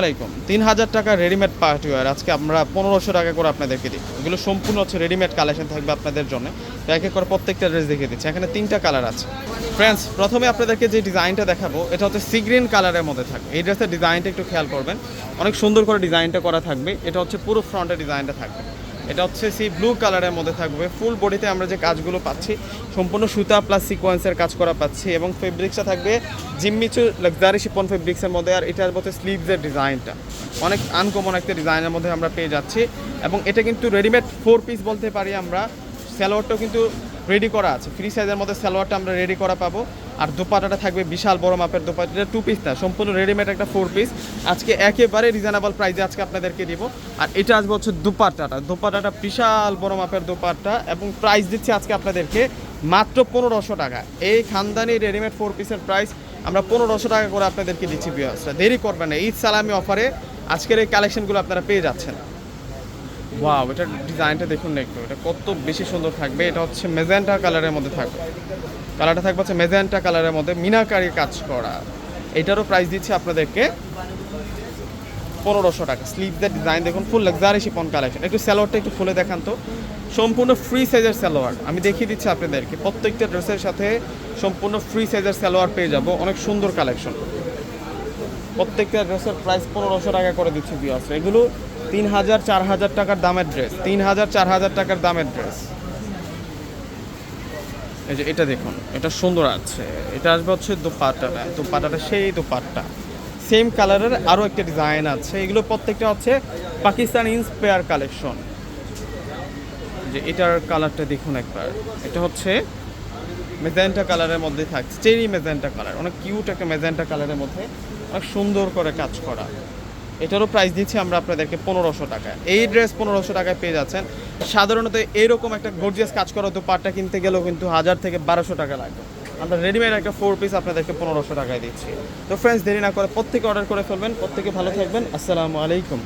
আলাইকুম। তিন হাজার টাকা রেডিমেড পার্টি ওয়ার আজকে আমরা পনেরোশো টাকা করে আপনাদেরকে দিই। এগুলো সম্পূর্ণ হচ্ছে রেডিমেড কালেকশন থাকবে আপনাদের জন্য। তো এক এক করে প্রত্যেকটা ড্রেস দেখিয়ে দিচ্ছি। এখানে তিনটা কালার আছে। ফ্রেন্ডস প্রথমে আপনাদেরকে যে ডিজাইনটা দেখাবো, এটা হচ্ছে সি গ্রিন কালারের মধ্যে থাকবে। এই ড্রেসের ডিজাইনটা একটু খেয়াল করবেন। অনেক সুন্দর করে ডিজাইনটা করা থাকবে। এটা হচ্ছে পুরো ফ্রন্টের ডিজাইনটা থাকবে। এটা হচ্ছে সেই ব্লু কালারের মধ্যে থাকবে। ফুল বডিতে আমরা যে কাজগুলো পাচ্ছি, সম্পূর্ণ সুতা প্লাস সিকোয়েন্সের কাজ করা পাচ্ছি এবং ফেব্রিক্সটা থাকবে জিম্মিচু লাক্সারি শিপন ফেব্রিক্সের মধ্যে আর এটার মধ্যে স্লিভসের ডিজাইনটা অনেক আনকমন একটা ডিজাইনের মধ্যে আমরা পেয়ে যাচ্ছি এবং এটা কিন্তু রেডিমেড ফোর পিস বলতে পারি আমরা। স্যালোয়ারটাও কিন্তু রেডি করা আছে। ফ্রি সাইজের মধ্যে সালোয়ারটা আমরা রেডি করা পাবো। আর দোপাটাটা থাকবে বিশাল বড় মাপের দোপাটা। এটা টু পিস না, সম্পূর্ণ রেডিমেড একটা ফোর পিস আজকে একেবারে রিজনেবল প্রাইসে আজকে আপনাদেরকে দিব। আর এটা আসবে হচ্ছে দোপাট্টাটা দোপাট্টাটা বিশাল বড় মাপের দোপাট্টা এবং প্রাইস দিচ্ছি আজকে আপনাদেরকে মাত্র পনেরোশো টাকা। এই খানদানি রেডিমেড ফোর পিসের প্রাইস আমরা পনেরোশো টাকা করে আপনাদেরকে দিচ্ছি বিয়াসটা দেরি করবেন না। ঈদ সালামি অফারে আজকের এই কালেকশনগুলো আপনারা পেয়ে যাচ্ছেন। ওয়াও এটা ডিজাইনটা দেখুন না একটু, এটা কত বেশি সুন্দর থাকবে, এটা হচ্ছে মেজেন্টা কালারের মধ্যে থাকবে। কালারটা থাকবে হচ্ছে মেজেন্টা কালারের মধ্যে, মিনাকারি কাজ করা। এটারও প্রাইস দিচ্ছে আপনাদেরকে পনেরোশো টাকা। স্লিভদের ডিজাইন দেখুন ফুল লাক্সারি শিপন কালেকশন একটু স্যালোয়ারটা একটু খুলে দেখান তো। সম্পূর্ণ ফ্রি সাইজের স্যালোয়ার আমি দেখিয়ে দিচ্ছি আপনাদেরকে, প্রত্যেকটা ড্রেসের সাথে সম্পূর্ণ ফ্রি সাইজের স্যালোয়ার পেয়ে যাব। অনেক সুন্দর কালেকশন প্রত্যেকটা ড্রেসের প্রাইস পনেরোশো টাকা করে দিচ্ছি বিয়াস এগুলো তিন হাজার চার হাজার টাকার দামের ড্রেস তিন হাজার চার হাজার টাকার দামের ড্রেস এই যে এটা দেখুন, এটা সুন্দর আছে। এটা আসবে হচ্ছে দোপাট্টাটা। দোপাট্টাটা, সেই দোপাট্টা। সেম কালারের আরও একটা ডিজাইন আছে। এগুলো প্রত্যেকটা হচ্ছে পাকিস্তান ইন্সপায়ার কালেকশন যে এটার কালারটা দেখুন একবার। এটা হচ্ছে মেজেন্টা কালারের মধ্যে থাকছে। চেরি মেজেন্টা কালার অনেক কিউট একটা মেজেন্টা কালারের মধ্যে। অনেক সুন্দর করে কাজ করা। এটারও প্রাইস দিচ্ছি আমরা আপনাদেরকে পনেরোশো টাকা। এই ড্রেস পনেরোশো টাকায় পেয়ে যাচ্ছেন। সাধারণত এইরকম একটা গর্জিয়াস কাজ করা পাটটা কিনতে গেলেও কিন্তু হাজার থেকে বারোশো টাকা লাগবে আমরা রেডিমেড একটা ফোর পিস আপনাদেরকে পনেরোশো টাকায় দিচ্ছি। তো ফ্রেন্ডস দেরি না করে প্রত্যেকে অর্ডার করে ফেলবেন, প্রত্যেকে ভালো থাকবেন। আসসালামু আলাইকুম।